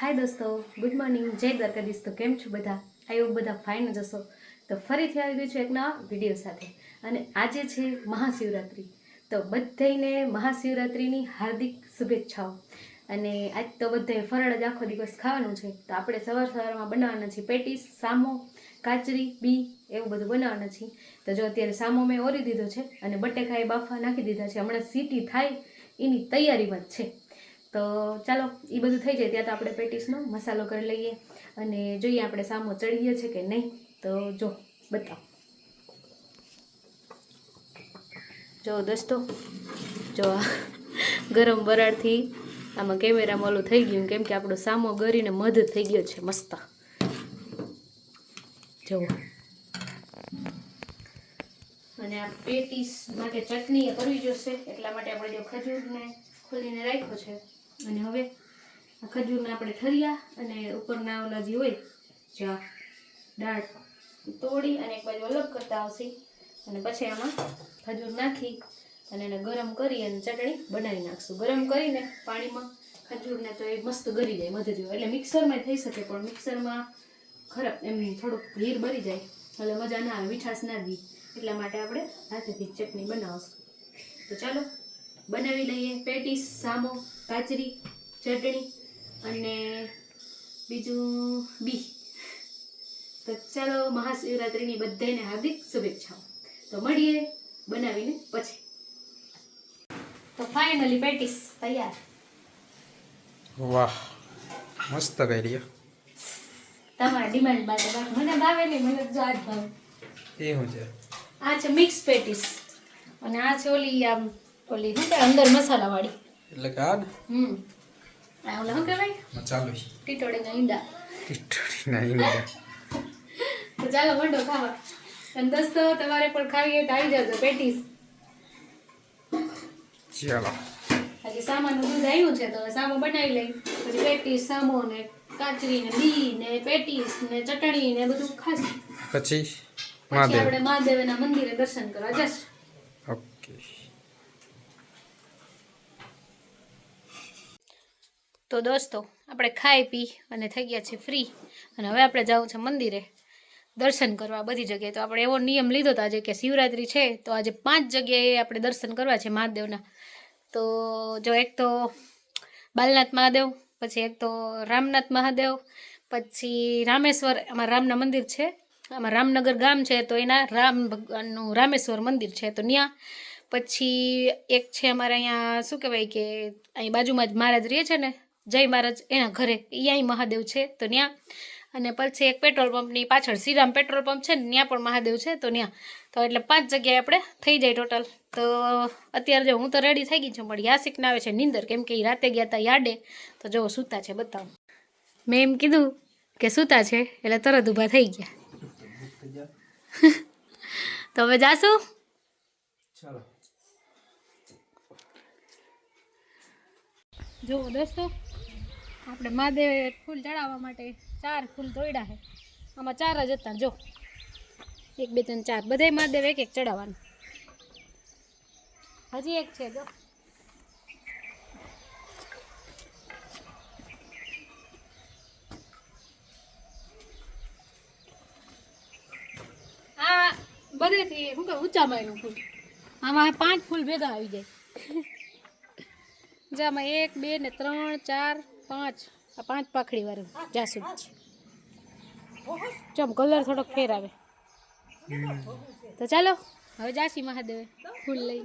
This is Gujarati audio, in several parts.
હાય દોસ્તો ગુડ મોર્નિંગ જય દ્વારકાધીશ. તો કેમ છો બધા? આયો બધા ફાઇન જ હશો. તો ફરીથી આવી ગયું છું એક નવા વીડિયો સાથે. અને આજે છે મહાશિવરાત્રિ. તો બધાને મહાશિવરાત્રિની હાર્દિક શુભેચ્છાઓ. અને આજ તો બધાએ ફરળ જ આખો દિવસ ખાવાનું છે. તો આપણે સવાર સવારમાં બનાવવાના છીએ પેટીસ, સામો કાચરી બી, એવું બધું બનાવવાના છીએ. તો જો અત્યારે સામો મેં ઓરી દીધો છે અને બટેકા એ બાફા નાખી દીધા છે. હમણાં સીટી થાય, એની તૈયારીમાં જ છે. તો ચાલો એ બધું થઈ જાય ત્યાં તો આપણે પેટીસનો મસાલો કરી લઈએ અને જોઈએ આપણે સામો ચડીએ છે કે નહીં. તો જો, બતાવો. જો દોસ્તો, જો ગરમ વરાળથી આમાં કેમેરામાં ઓલું થઈ ગયું કેમ કે આપણો સામો ગરીને મધ થઈ ગયો છે મસ્ત. જુઓ અને આ પેટીસ માટે ચટણી કરવી જોશે, એટલા માટે આપણે જો ખજૂરને ખોલીને રાખ્યો છે. અને હવે આ ખજૂરને આપણે ઠરિયા અને ઉપરના ઓલા જે હોય જ્યાં દાળ તોડી અને એક બાજુ અલગ કરતા આવશે. અને પછી આમાં ખજૂર નાખી અને એને ગરમ કરી અને ચટણી બનાવી નાખશું. ગરમ કરીને પાણીમાં ખજૂરને તો એ મસ્ત ગરી જાય મધ જેવું. એટલે મિક્સરમાં થઈ શકે, પણ મિક્સરમાં ખરાબ એમ થોડુંક ભીર બની જાય. એટલે મજા ના આવે, મીઠાશ ના દી એટલા માટે આપણે હાથેથી ચટણી બનાવશું. તો ચાલો, બનાવી લઈએ પેટીસ, સામો. કાચરી ચટણી અને બીજું બી. તો ચાલો મહાશિવરાત્રિની બધાને હાર્દિક શુભેચ્છાઓ. તો મળીએ બનાવીને પછી. તો ફાઇનલી પેટીસ તૈયાર. વાહ મસ્ત કરી તમારા ડિમાન્ડ માટે મને ભાવે નહીં મને જો આજ ભાવે. એ હું છે. આ છે મિક્સ પેટીસ અને આ છે ઓલી આમ ઓલી શું કહેવાય અંદર મસાલાવાળી. એટલે કે આ ને હમ. આ ઓલા શું ચાલો ટીટોડી ના ઈંડા. ટીટડીના ઈંડા. તો ચાલો મંડો ખાવા. અને દોસ્તો તમારે પણ ખાવી હોય તો આવી જજો પેટીસ. ચાલો. હજી સામાનનું દૂધ આવ્યું છે તો હવે સામો બનાવી લઈ. પછી પેટીસ સામો ને કાચરી ને બી ને પેટીસ ને ચટણી ને બધું ખાસ. પછી આપણે મહાદેવના મંદિરે દર્શન કરવા જશું. ઓકે. તો દોસ્તો, આપણે ખાઈ પી અને થઈ ગયા છે ફ્રી અને હવે આપણે જવું છે મંદિરે દર્શન કરવા બધી જગ્યાએ. તો આપણે એવો નિયમ લીધો હતો આજે કે શિવરાત્રિ છે, તો આજે પાંચ જગ્યાએ આપણે દર્શન કરવા છે મહાદેવના. તો જો એક તો બાલનાથ મહાદેવ, પછી એક તો રામનાથ મહાદેવ, પછી રામેશ્વર આમાં રામના મંદિર છે. આમાં રામનગર ગામ છે, તો એના રામ ભગવાનનું રામેશ્વર મંદિર છે, તો ત્યાં પછી એક છે અમારે અહીંયા, શું કહેવાય કે, અહીં બાજુમાં જ મહારાજ રહે છે ને જય મહારાજ એના ઘરે અહીંયા મહાદેવ છે તો ત્યાં અને પછી એક પેટ્રોલ પંપની પાછળ શ્રીરામ પેટ્રોલ પંપ છે ને ત્યાં પણ મહાદેવ છે તો ત્યાં તો એટલે પાંચ જગ્યાએ આપણે થઈ જાય ટોટલ તો અત્યારે જો હું તો રેડી થઈ ગઈ છું પણ યાસિકને આવે છે નીંદર કેમ કે એ રાતે ગયા હતા યાડે તો જો સૂતા છે બતાવો. મેં એમ કીધું કે સૂતા છે એટલે તરત ઊભા થઈ ગયા. તો હવે જાશું? ચાલો. જો દોસ્તો. આપણે મહાદેવ ફૂલ ચડાવવા માટે ચાર ફૂલ તોડ્યા છે. આમાં ચાર જ હતા, જો. એક, બે, ત્રણ, ચાર. બધાય મહાદેવ એક એક ચડાવવાનું. હજી એક છે, જો. આ બધેથી આવ્યું ફૂલ. આમાં પાંચ ફૂલ ભેગા આવી જાય. જામાં એક, બે ને ત્રણ, ચાર પાંચ આ પાંચ પાખડી વાળું જાસૂદ છે ચમ કલર થોડોક ફેર આવે. તો ચાલો હવે જાસી મહાદેવે ફૂલ લઈ.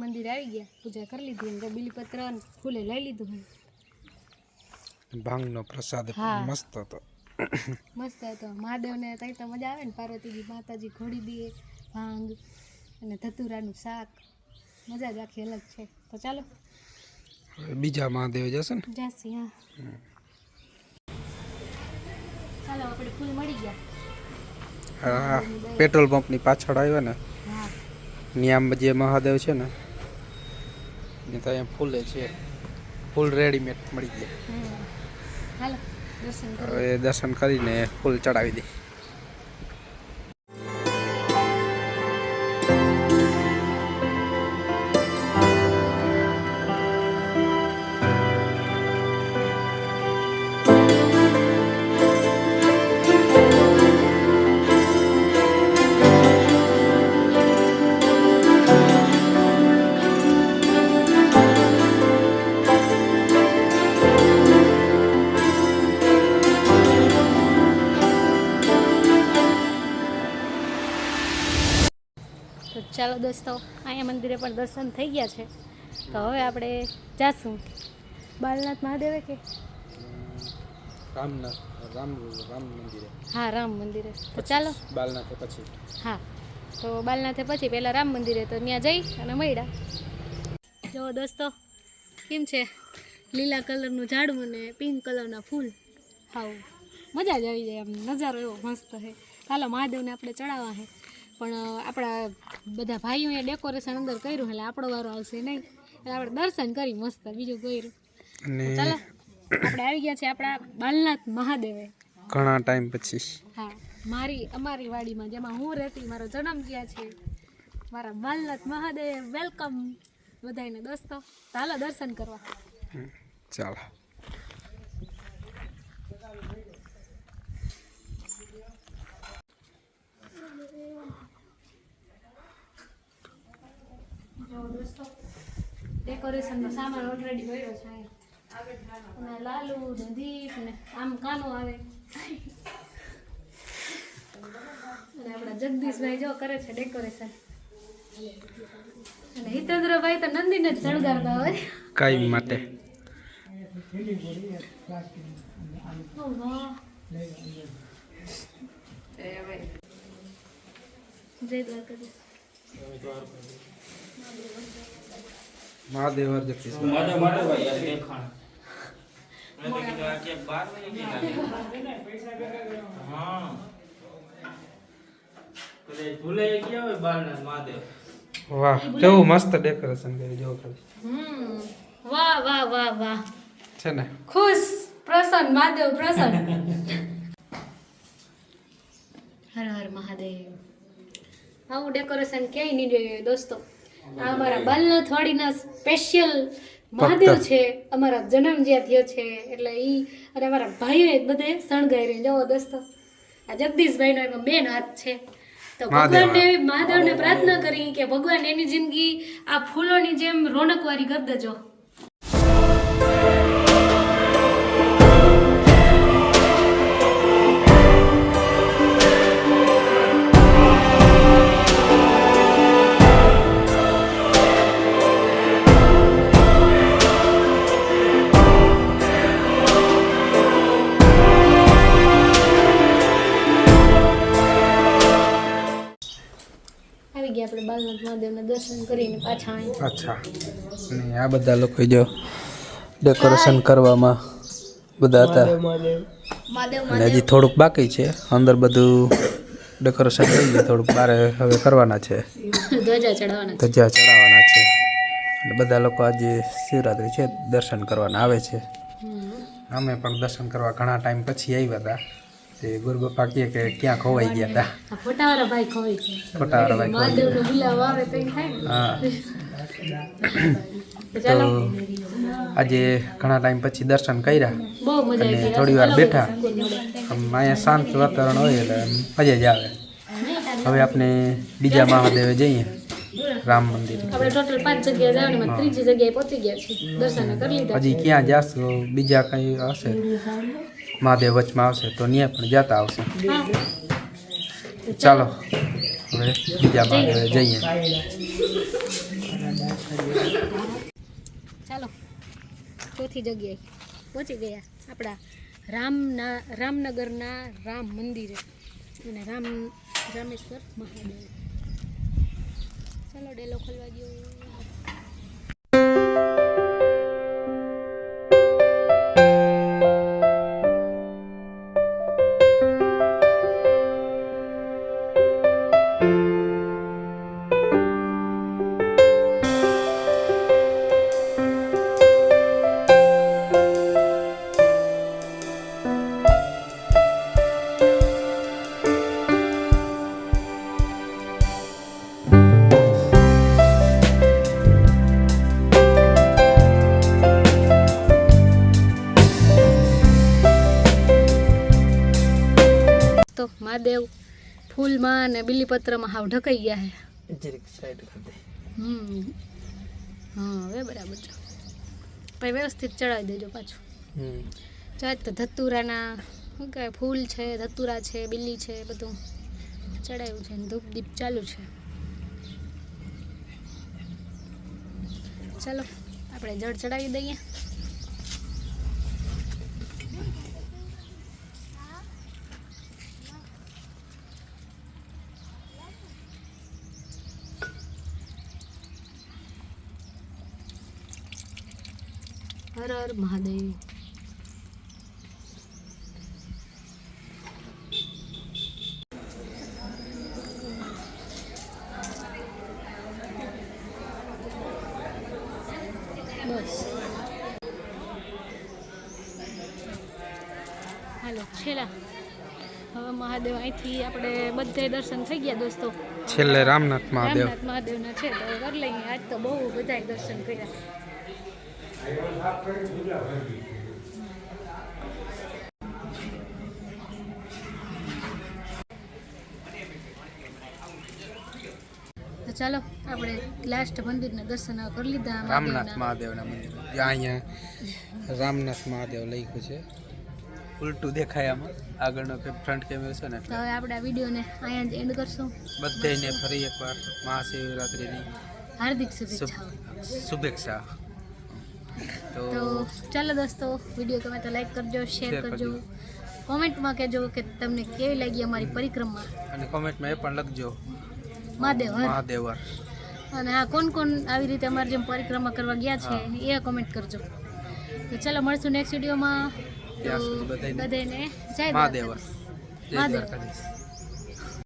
મંદિર આવી ગયા પૂજા કરી લીધી અને બિલીપત્ર ફૂલે લઈ લીધું ભાંગનો પ્રસાદ મસ્ત હતો. મસ્ત હતો. મહાદેવને તઈ તો મજા આવે ને પાર્વતીજી માતાજી ઘોડી દે ભાંગ અને ધતુરાનું શાક. મજા જ આખી અલગ છે. તો ચાલો. બીજા મહાદેવ જશે ને? જશે હા. ચાલો આપણે ફૂલ મળી ગયા. હા પેટ્રોલ પંપની પાછળ આવ્યા ને હા. નિયામ જે મહાદેવ છે ને ને તો અહીંયા ફૂલે છે. ફૂલ રેડીમેડ મળી ગયા. હવે દર્શન કરીને ફૂલ ચડાવી દે. તો ચાલો દોસ્તો અહીંયા મંદિરે પણ દર્શન થઈ ગયા છે. તો હવે આપણે જાશું. બાલનાથ મહાદેવે કે? રામનાથ રામ રામ મંદિરે. હા રામ મંદિરે. તો ચાલો. બાલનાથે પછી. હા તો બાલનાથે પછી પહેલાં રામ મંદિરે તો ત્યાં જઈ અને મળ્યા. જો દોસ્તો કેમ છે? લીલા કલરનું ઝાડવું ને પિંક કલરના ફૂલ. હાવ મજા જ આવી જાય આમ નજારો એવો મસ્ત છે. હાલો મહાદેવને આપણે ચડાવવા છે પણ આપણા બધા ભાઈઓએ ડેકોરેશન અંદર કર્યું એટલે આપણો વારો આવશે નહીં. એટલે આપણે દર્શન કરી મસ્ત બીજું કર્યું અને ચાલો આપણે આવી ગયા છે આપણા બાલનાથ મહાદેવે. ઘણા ટાઈમ પછી. હા મારી અમારી વાડીમાં જેમાં હું રહેતી મારો જન્મ ગયા છે. મારા બાલનાથ મહાદેવ વેલકમ બધાને દોસ્તો. ચાલો દર્શન કરવા. ચાલો. ડેકોરેશનનો સામાન ઓલરેડી પડ્યો છે. અને લાલુ ને દીપ ને આમ કાનો આવે. અને આપણા જગદીશભાઈ જો કરે છે ડેકોરેશન અને હિતેન્દ્રભાઈ તો નંદીને જ શણગારતા હોય. કાયમ માટે. જય દ્વારકાધીશ. મહાદેવ હર જગદીશ મારે મારે ભાઈ યાર દેખાણ મેં કીધું આ કે બાર વાગે કેમ હા કદાચ ભૂલાઈ ગયા હોય બારનાથ મહાદેવ વાહ કેવું મસ્ત ડેકોરેશન કર્યું જો ખાલી હમ વાહ વાહ વાહ વાહ છે ને ખુશ પ્રસન્ન મહાદેવ પ્રસન્ન હર હર મહાદેવ આવું ડેકોરેશન ક્યાંય નહીં જોયું દોસ્તો આ અમારા બાલનાથ થોડીના સ્પેશિયલ મહાદેવ છે અમારા જન્મ જ્યાં થયો છે એટલે ઈ અને અમારા ભાઈઓએ બધે રહી જવો દોસ્તો આ જગદીશભાઈનો એમાં બેન હાથ છે. તો ભગવાનને મહાદેવને પ્રાર્થના કરી કે ભગવાન એની જિંદગી આ ફૂલોની જેમ રોનકવારી કરી દેજો. આવી ગયા આપણે બાલનાથ મહાદેવના દર્શન કરીને પાછા અહીં અચ્છા. ને આ બધા લોકો જો ડેકોરેશન કરવામાં બધા હતા. અને હજી થોડુંક બાકી છે. અંદર બધું ડેકોરેશન થઈ ગયું. થોડુંક બારે હવે કરવાના છે. ધ્વજા ચડાવવાના ધજા ચડાવવાના છે. અને બધા લોકો આજે શિવરાત્રિ છે. દર્શન કરવાના આવે છે. અમે પણ દર્શન કરવા ઘણા ટાઈમ પછી આવ્યા હતા. તે ગુરબા કહે કે ક્યાં ખોવાઈ ગયા હતા ફોટાવાળા ભાઈ ખોવાઈ ગયા ફોટાવાળા ભાઈ મહાદેવનો બિલાવ આવે તો થાય હા. તો આજે ઘણા ટાઈમ પછી દર્શન કર્યા બહુ મજા આવી. અને. થોડી વાર બેઠા. અહીંયા શાંત વાતાવરણ હોય એટલે મજા જ આવે. હવે આપણે બીજા મહાદેવે જઈએ. રામ મંદિર. આપણે ટોટલ પાંચ જગ્યા જવાની ત્રીજી જગ્યાએ પહોંચી ગયા છીએ. દર્શન કરી લીધા હજી ક્યાં જાશું? બીજા કંઈ હશે? મહાદેવ વચમાં આવશે તો ત્યાં પણ જતા આવશે. ચાલો, હવે બીજા મહાદેવે જઈએ. ચાલો, ચોથી જગ્યાએ પહોંચી ગયા આપણા રામના, રામનગરના રામ મંદિરે અને રામ, રામેશ્વર મહાદેવ. ચાલો, ડેલો ખોલવા ગયો. બિલીપત્રમાં હાવ ઢકાઈ ગયા હે. જરીક સાઈડ કરી દે હમ. હા હવે બરાબર છે. પછી વ્યવસ્થિત ચડાવી દેજો પાછું. હમ. ચાલ તો ધતુરાના શું કહેવાય ફૂલ છે ધતુરા છે બિલ્લી છે બધું ચડાવ્યું છે. ધૂપ દીપ ચાલુ છે. ચાલો આપણે જળ ચડાવી દઈએ. હર હર મહાદેવ. હાલો છેલ્લા. હવે મહાદેવ અહીંથી આપણે બધે દર્શન થઈ ગયા દોસ્તો. છેલ્લે રામનાથ મહાદેવ. રામનાથ મહાદેવના છે તો કરી લઈએ આજ તો બહુ બધાય દર્શન કર્યા. તો ચાલો આપણે લાસ્ટ મંદિરના દર્શન કરી લીધા રામનાથ મહાદેવના. મહાદેવના મંદિર. જ્યાં અહીંયા રામનાથ મહાદેવ લખ્યું છે. ઉલટું દેખાય આમાં. આગળનો કે ફ્રન્ટ કેમેરો છે ને. તો હવે આપણે આ વિડીયોને અહીંયા જ એન્ડ કરશું. બધાને ફરી એકવાર મહાશિવરાત્રિની હાર્દિક શુભેચ્છાઓ. શુભેચ્છા. તો ચાલો દોસ્તો વીડિયો ગમે તો લાઈક કરજો શેર કરજો. કોમેન્ટમાં કહેજો કે તમને કેવી લાગી અમારી પરિક્રમા. અને કોમેન્ટમાં એ પણ લખજો. મહાદેવ હર મહાદેવર અને આ કોણ કોણ આવી રીતે અમારી જેમ પરિક્રમા કરવા ગયા છે એ કોમેન્ટ કરજો. તો ચાલો મળશું નેક્સ્ટ વિડીયોમાં. બધાને જય મહાદેવર મહાદેવ.